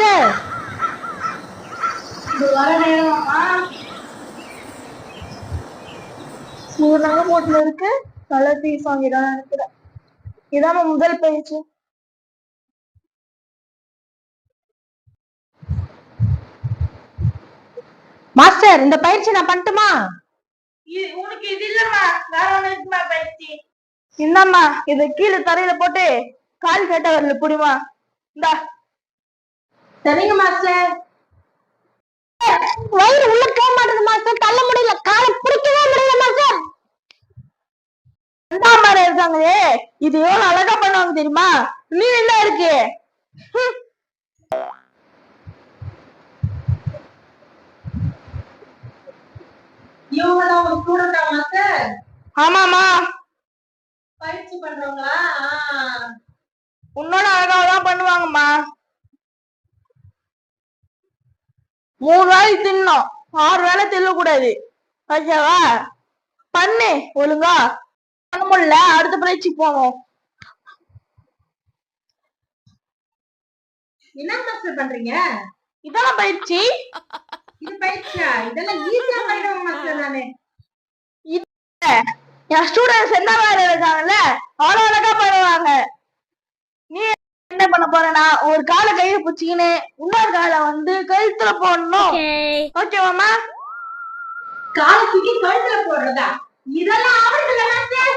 Master வர போட்டுல இருக்கு. Piece வாங்கிதான் நினைக்கிறேன். இதாம்மா முதல் பயிற்சி மாஸ்டர் இந்த பயிற்சி நான் பண்ணட்டுமா? உனக்கு இது இல்லம்மா. வேற ஒண்ணு இருக்குமா பயிற்சி. இந்தாம்மா இத கீழே தரையில போட்டு கால் கட்ட வரல புடிமா இந்தா. சரிங்க மாஸ்டர் வயிறு உள்ள போக மாட்டேது மாஸ்டர் தள்ள முடியல. காலை பிடிக்கவே முடியல மாஸ்டர் ரெண்டாம் மாதிரி இருக்காங்களே. இது எவ்வளவு அழகா பண்ணுவாங்க தெரியுமா? நீ என்ன இருக்கு? ஹம். இவங்க தான் உங்க ஸ்டூடெண்டா மாஸ்டர் ஆமாமா பயிற்சி பண்றவங்களா? ஆ. உன்னோட அழகாக தான் பண்ணுவாங்கம்மா. மூணு வேலை தின்னோம். ஆறு வேலை தின்னக்கூடாது. ஓகேவா? பண்ணு ஒழுங்கா. பண்ண முடியல அடுத்த பயிற்சி போவோம். என்ன மாஸ்டர் பண்றீங்க? இதெல்லாம் பயிற்சி? இது பயிற்சியா? இதெல்லாம் ஈஸியா பண்ணிடுவோம் மாஸ்டர் நானு என் ஸ்டூடெண்ட்ஸ் என்ன வேலை இருக்காங்கல்ல அவ்வளவு அழகா பண்ணுவாங்க நீ என்ன பண்ண போறேன்னா ஒரு காலை கையில பிடிச்சிக்கின்னு இன்னொரு காலை வந்து கழுத்துல போடணும். ஓகேவாமா காலை தூக்கி கழுத்துல போடுறதா? இதெல்லாம் மாஸ்டர்